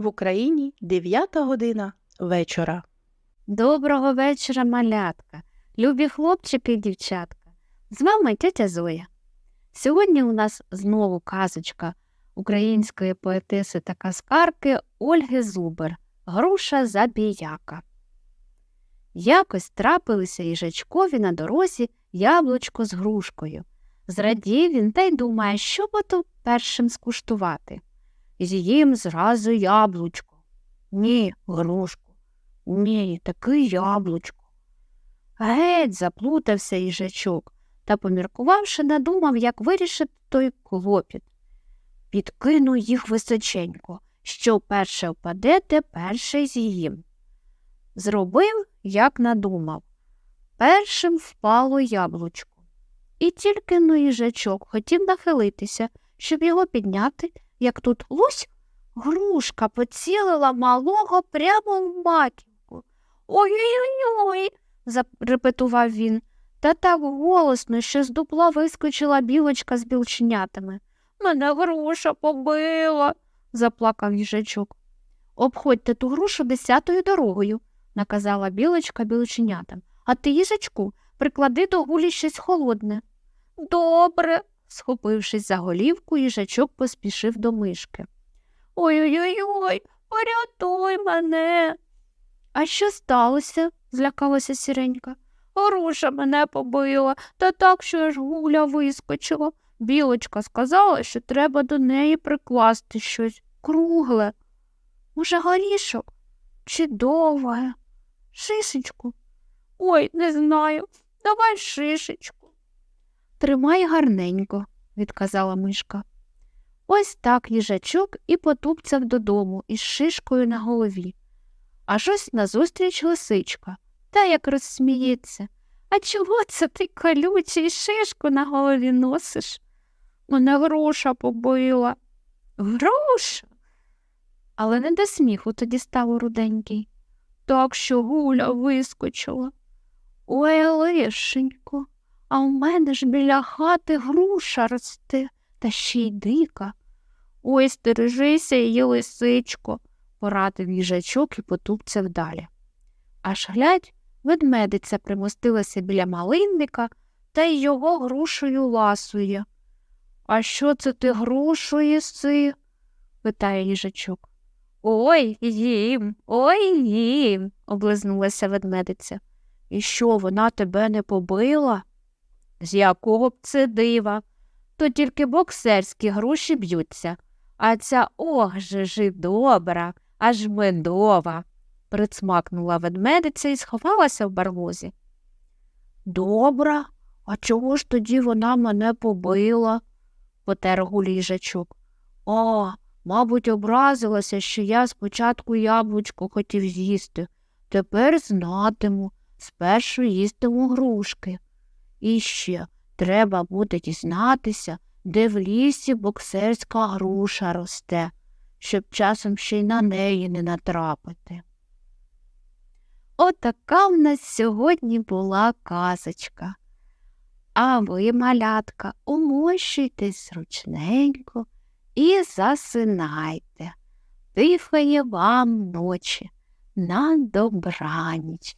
В Україні 9 година вечора. Доброго вечора, малятка, любі хлопчики і дівчатка. З вами тетя Зоя. Сьогодні у нас знову казочка української поетеси та казкарки Ольги Зубер Груша забіяка. Якось трапилися їжачкові на дорозі яблучко з грушкою. Зрадів він та й думає, що б то першим скуштувати. З'їм зразу яблучко. Ні, грушку. Ні, таки яблучко. Геть заплутався їжачок та, поміркувавши, надумав, як вирішити той клопіт. Підкинув їх височенько, що перше впаде, те перше з'їм. Зробив, як надумав. Першим впало яблучко. І тільки но їжачок хотів нахилитися, щоб його підняти, як тут лусь грушка поцілила малого прямо в маківку. Ой-ой-ой, зарепетував він, та так голосно, що з дупла вискочила білочка з білченятами. Мене груша побила, заплакав їжачок. Обходьте ту грушу десятою дорогою, наказала білочка білченятам. А ти, їжачку, приклади до гулі щось холодне. Добре, схопившись за голівку, їжачок поспішив до мишки. Ой-ой-ой, порятуй мене. А що сталося? злякалася сіренька. Груша мене побила, та так, що аж гуля вискочила. Білочка сказала, що треба до неї прикласти щось кругле. Може, горішок чи довге? Шишечку? Ой, не знаю. Давай шишечку. Тримай гарненько, відказала мишка. Ось так їжачок і потупцяв додому із шишкою на голові. Аж ось назустріч лисичка, та як розсміється. А чого це ти колючий шишку на голові носиш? Мене груша побила. Груша? Але не до сміху тоді стало руденький. Так що гуля вискочила. Ой, лишенько, а у мене ж біля хати груша росте, та ще й дика. Ой, стережися її, лисичко, порадив їжачок і потупцяв далі. Аж глядь, ведмедиця примостилася біля малинника та й його грушею ласує. А що це ти грушу їси? питає їжачок. Ой їм, ой їм, облизнулася ведмедиця. І що, вона тебе не побила? З якого б це дива? То тільки боксерські груші б'ються, а ця ох же ж добра, аж медова, присмакнула ведмедиця і сховалася в барлозі. Добра, а чого ж тоді вона мене побила? потер гулі їжачок. О, мабуть, образилася, що я спочатку яблучко хотів з'їсти. Тепер знатиму, спершу їстиму грушки. І ще треба буде дізнатися, де в лісі боксерська груша росте, щоб часом ще й на неї не натрапити. Отака в нас сьогодні була казочка. А ви, малятка, умощуйтесь зручненько і засинайте. Тихої вам ночі на добраніч.